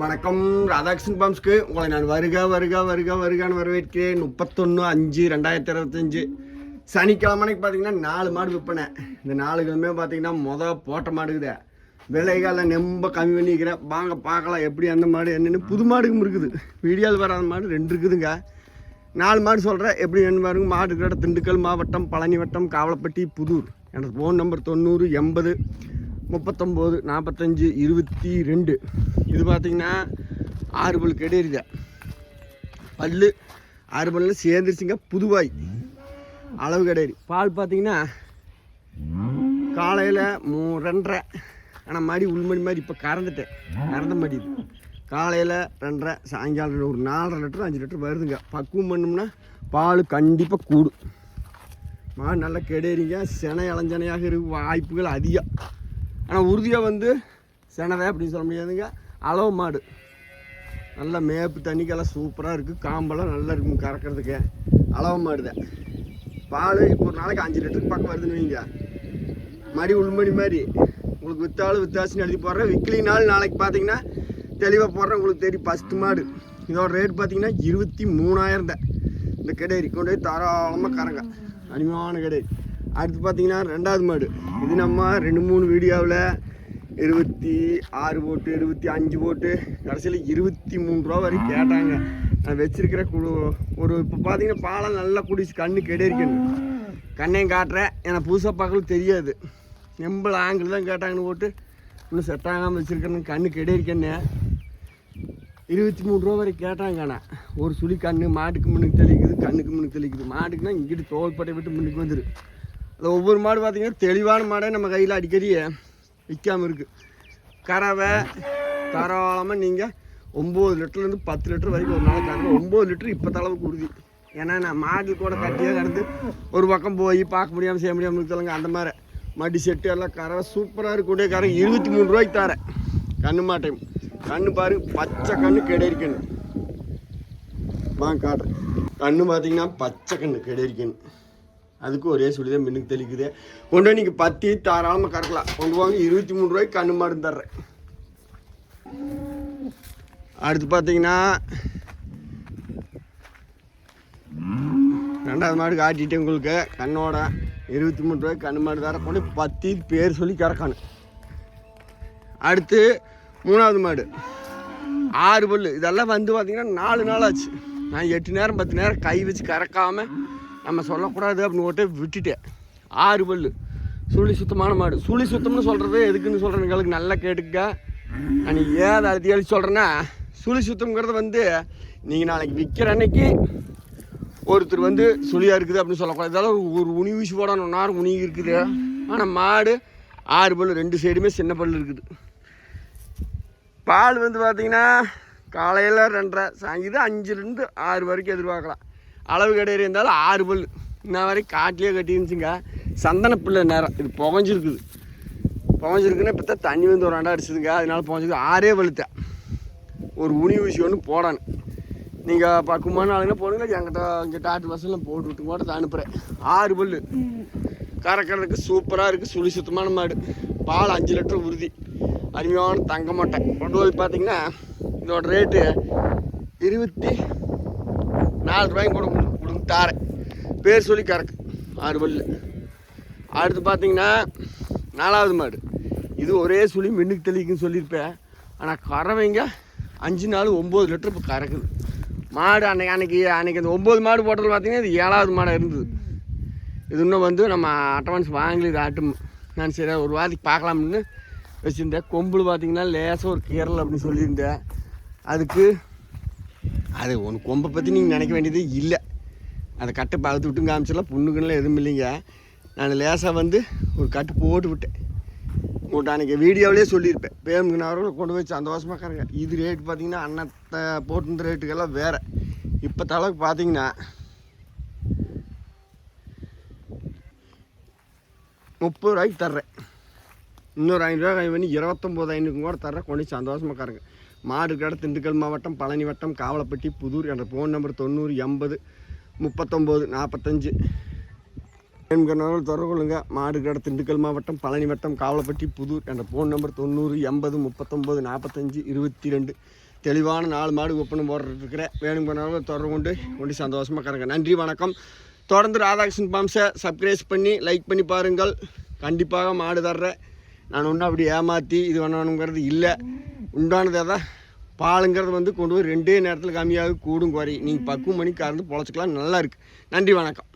வணக்கம். ராதாகிருஷ்ணன் பாம்ஸ்க்கு உங்களை நான் வருக வருக வருக வருகான்னு வரவேற்கிறேன். முப்பத்தொன்று அஞ்சு ரெண்டாயிரத்தி இருபத்தஞ்சு. சனிக்கிழமைக்கு பார்த்தீங்கன்னா நாலு மாடு விற்பனை. இந்த நாலு கிழமையே பார்த்தீங்கன்னா மொதல் போட்ட மாடுக்குதே. விலைகால ரொம்ப கம்மி பண்ணிக்கிறேன் வாங்க பார்க்கலாம் எப்படி அந்த மாடு என்னென்னு. புது மாடுக்கும் இருக்குது. வீடியோவில் வராத மாடு ரெண்டு இருக்குதுங்க. நாலு மாடு சொல்கிறேன் எப்படி என்ன பாருங்க. மாடு கடை திண்டுக்கல் மாவட்டம் பழனி வட்டம் காவலப்பட்டி புதூர். எனக்கு ஃபோன் நம்பர் தொண்ணூறு எண்பது முப்பத்தொம்போது நாற்பத்தஞ்சு இருபத்தி ரெண்டு. இது பார்த்தீங்கன்னா ஆறு பல் கிடையாது பல் ஆறு பல்லு சேர்ந்துருச்சுங்க புதுவாய். அளவு கிடையாது. பால் பார்த்தீங்கன்னா காலையில் மூ ரெண்டரை. ஆனால் மாதிரி உள்மணி மாதிரி இப்போ கறந்துட்டேன். கறந்த மாட்டேது காலையில் ரெண்டரை சாயங்காலம் ஒரு நாலரை லிட்டர் அஞ்சு லிட்டர் வருதுங்க. பக்குவம் பண்ணோம்னா பால் கண்டிப்பாக கூடும். மாடு நல்லா கெடேறிங்க செனை இளஞ்சனையாக இருக்க வாய்ப்புகள் அதிகம். ஆனால் உறுதியாக வந்து செனதை அப்படின்னு சொல்ல முடியாதுங்க. அளவு மாடு. நல்ல மேப்பு தண்ணிக்கெல்லாம் சூப்பராக இருக்குது காம்பெல்லாம் நல்லா இருக்கும் கறக்கிறதுக்கு. அளவு மாடு பால் இப்போ ஒரு நாளைக்கு அஞ்சு லிட்டருக்கு பக்கம் வருதுன்னு வைங்க. மடி உள்மணி மாதிரி. உங்களுக்கு வித்தாலும் வித்தாசின்னு எழுதி போடுறேன். விற்கலினாலும் நாளைக்கு பார்த்தீங்கன்னா தெளிவாக போடுறேன். உங்களுக்கு தெரியும் ஃபஸ்ட்டு மாடு. இதோட ரேட் பார்த்தீங்கன்னா இருபத்தி மூணாயிரம் தான். இந்த கிடையாது கொண்டு போய் தாராளமாக கறங்க. அனிமான கிடையாது அடுத்து பார்த்தீங்கன்னா ரெண்டாவது மாடு. இது நம்ம ரெண்டு மூணு வீடியோவில் இருபத்தி ஆறு போட்டு இருபத்தி அஞ்சு போட்டு கடைசியில் இருபத்தி மூணு ரூபா வரைக்கும் கேட்டாங்க. நான் வச்சிருக்கிற குழு ஒரு இப்போ பார்த்தீங்கன்னா பாலம் நல்லா குடிச்சு கண்ணு கெடேரிக்கணும் கண்ணையும் காட்டுறேன் எனக்கு புதுசாக பார்க்கல தெரியாது. எண்பது ஆங்கிள் தான் கேட்டாங்கன்னு போட்டு இன்னும் செட் ஆகாமல் வச்சுருக்கேன்னு கண்ணு கெடேரிக்கண்ணே இருபத்தி மூணு ரூபா வரைக்கும் கேட்டாங்க ஆனால் ஒரு சுழி கண்ணு மாட்டுக்கு முன்னுக்கு தெளிக்குது கண்ணுக்கு முன்னுக்கு தெளிக்குது. மாட்டுக்குன்னா இங்கிட்டு தோள்பட்டை விட்டு முன்னுக்கு வந்துடுது அது ஒவ்வொரு மாடு பார்த்தீங்கன்னா தெளிவான மாடே நம்ம கையில் அடிக்கடி விற்காமல் இருக்குது கறவை தாராளமாக நீங்கள் ஒம்பது லிட்டர்லேருந்து பத்து லிட்டர் வரைக்கும் ஒரு நாளைக்கு கறந்து ஒம்பது லிட்டர் இப்போ அளவுக்கு உறுதி ஏன்னா நான் மாடு கூட கட்டியாக கடந்து ஒரு பக்கம் போய் பார்க்க முடியாமல் செய்ய முடியாமல் இருக்கிறவங்க அந்த மாதிரி. மடி செட்டு எல்லாம் கறவை சூப்பராக இருக்கக்கூடிய கறவை இருபத்தி மூணு ரூபாய்க்கு தரேன். கண்ணு மாட்டேன் கண்ணு பாரு பச்சை கண்ணு கிடைக்கணும் வாங்க காட்டுறேன். கண்ணு பார்த்தீங்கன்னா பச்சை கண்ணு கிடைக்கணும் அதுக்கு ஒரே சொல்லி தான் மின்னுக்கு தெளிக்குது. கொண்டு போய் நீங்கள் பத்தி தாராளமாக கறக்கலாம். கொண்டு வாங்க இருபத்தி மூணு ரூபாய்க்கு கண்ணு மாடு தர்றேன். அடுத்து பார்த்தீங்கன்னா ரெண்டாவது மாடு காட்டிட்டேன் உங்களுக்கு. கண்ணோட இருபத்தி மூணு ரூபாய்க்கு கண்ணு மாடு தர கொண்டு பத்தி பேர் சொல்லி கறக்கணும். அடுத்து மூணாவது மாடு. ஆறு பல் இதெல்லாம் வந்து பார்த்தீங்கன்னா நாலு நாள் ஆச்சு. நான் எட்டு நேரம் பத்து நேரம் கை வச்சு கறக்காமல் நம்ம சொல்லக்கூடாது அப்படின்னு ஓட்டு விட்டுட்டேன். ஆறு பல்லு. சுழி சுத்தமான மாடு. சுழி சுத்தம்னு சொல்கிறது எதுக்குன்னு சொல்கிறேங்களுக்கு நல்லா கேட்டுக்க நான் ஏதை அழுத்தி அழிச்சு சொல்கிறேன்னா சுழி சுத்தம்ங்கிறது வந்து நீங்கள் நாளைக்கு விற்கிற அன்னைக்கு ஒருத்தர் வந்து சுழியாக இருக்குது அப்படின்னு சொல்லக்கூடாது. அதாவது ஒரு- உனி ஊசி போடணும் நார் உனி இருக்குது. ஆனால் மாடு ஆறு பல்லு ரெண்டு சைடுமே சின்ன பல் இருக்குது. பால் வந்து பார்த்திங்கன்னா காலையில் ரெண்டரை சாயங்காலம் அஞ்சுலேருந்து ஆறு வரைக்கும் எதிர்பார்க்கலாம். அளவு கிடையாது இருந்தாலும் ஆறு பல். இன்ன வரைக்கும் காட்டிலே கட்டிருந்துச்சுங்க சந்தன பிள்ளை நேரம். இது புகஞ்சிருக்குது. புகஞ்சிருக்குன்னா இப்போ தான் தண்ணி வந்து ஒரு ரெண்டா அடிச்சுதுங்க. அதனால புகஞ்சிருக்கு ஆறே வலுத்தேன் ஒரு உனி ஊசி ஒன்று போடணும். நீங்கள் பக்குமான ஆளுங்க போடுங்க. என்கிட்ட இங்கே டாட்டு பஸ்ஸில் போட்டு விட்டு கூட தான் அனுப்புகிறேன் ஆறு பல். கறக்கிறதுக்கு சூப்பராக இருக்குது சுழி சுத்தமான மாடு. பால் அஞ்சு லிட்டர் உறுதி. அருமையான தங்க மாட்டேன் கொண்டு போய் பார்த்தீங்கன்னா இதோட ரேட்டு இருபத்தி நாலு ரூபாய்க்கு கூட கொடு- கொடுங்க தாரேன். பேர் சொல்லி கறக்கு. ஆறு பல்லு. அடுத்து பார்த்தீங்கன்னா நாலாவது மாடு. இது ஒரே சுழி மின்னுக்கு தெளிக்குன்னு சொல்லியிருப்பேன். ஆனால் கறவைங்க அஞ்சு நாள் ஒம்பது லிட்டர் இப்போ கறக்குது. மாடு அன்னைக்கு அன்னைக்கு அன்னைக்கு அந்த ஒம்பது மாடு போட்டது பார்த்தீங்கன்னா இது ஏழாவது மாடாக இருந்தது. இது இன்னும் வந்து நம்ம அட்வான்ஸ் வாங்கி ஆட்டும். நான் சரி ஒரு வாரத்துக்கு பார்க்கலாம்னு வச்சுருந்தேன். கொம்பில் பார்த்தீங்கன்னா லேசாக ஒரு கீரல் அப்படின்னு சொல்லியிருந்தேன். அதுக்கு அது ஒன்று கொம்பை பற்றி நீங்கள் நினைக்க வேண்டியது இல்லை. அந்த கட்டை பார்த்து விட்டு காமிச்சிடலாம் புண்ணுக்குன்னெலாம் எதுவும் இல்லைங்க. நான் லேசாக வந்து ஒரு கட்டு போட்டு விட்டேன். உங்கள்கிட்ட அன்றைக்கி வீடியோவிலே சொல்லியிருப்பேன். பேமுக்கு நான் கொண்டு போய் சந்தோஷமாக இது ரேட் பார்த்தீங்கன்னா அன்னத்தை போட்டிருந்த ரேட்டுக்கெல்லாம் வேறு. இப்போ தளவுக்கு பார்த்தீங்கன்னா முப்பது ரூபாய்க்கு தர்றேன். இன்னொரு ஐநூறுரூவா கம்மி பண்ணி இருபத்தொம்போது ஐநூறுக்கும் கூட தர்றேன். கொண்டு போய் சந்தோஷமாக கறங்க மாடு கடை திண்டுக்கல் மாவட்டம் பழனி வட்டம் காவலப்பட்டி புதூர் என்ற ஃபோன் நம்பர் தொண்ணூறு எண்பது முப்பத்தொம்போது நாற்பத்தஞ்சு வேணுங்கிறனாலும் தொடர்பு கொள்ளுங்க. மாடு கடை திண்டுக்கல் மாவட்டம் பழனி வட்டம் காவலப்பட்டி புதூர் என்ற ஃபோன் நம்பர் தொண்ணூறு எண்பது முப்பத்தொம்போது நாற்பத்தஞ்சு இருபத்தி ரெண்டு தெளிவான நாலு மாடு ஒப்பனை போடுறதுக்கிறேன் வேணுங்கிறனாலும் தொடர்பு கொண்டு கொண்டு சந்தோஷமாக கறங்க. நன்றி வணக்கம். தொடர்ந்து ராதாகிருஷ்ணன் பாம்ஸை சப்ஸ்கிரைப் பண்ணி லைக் பண்ணி பாருங்கள். கண்டிப்பாக மாடு தர்றேன் நான் ஒன்றும் அப்படி ஏமாற்றி இது பண்ணணுங்கிறது இல்லை. உண்டானதாக தான் பாலுங்கிறது வந்து கொண்டு போய் ரெண்டே நேரத்தில் கம்மியாக கூடும் குறை நீங்கள் பக்குவம் பண்ணி கறந்து பொழைச்சிக்கலாம். நல்லா இருக்குது நன்றி வணக்கம்.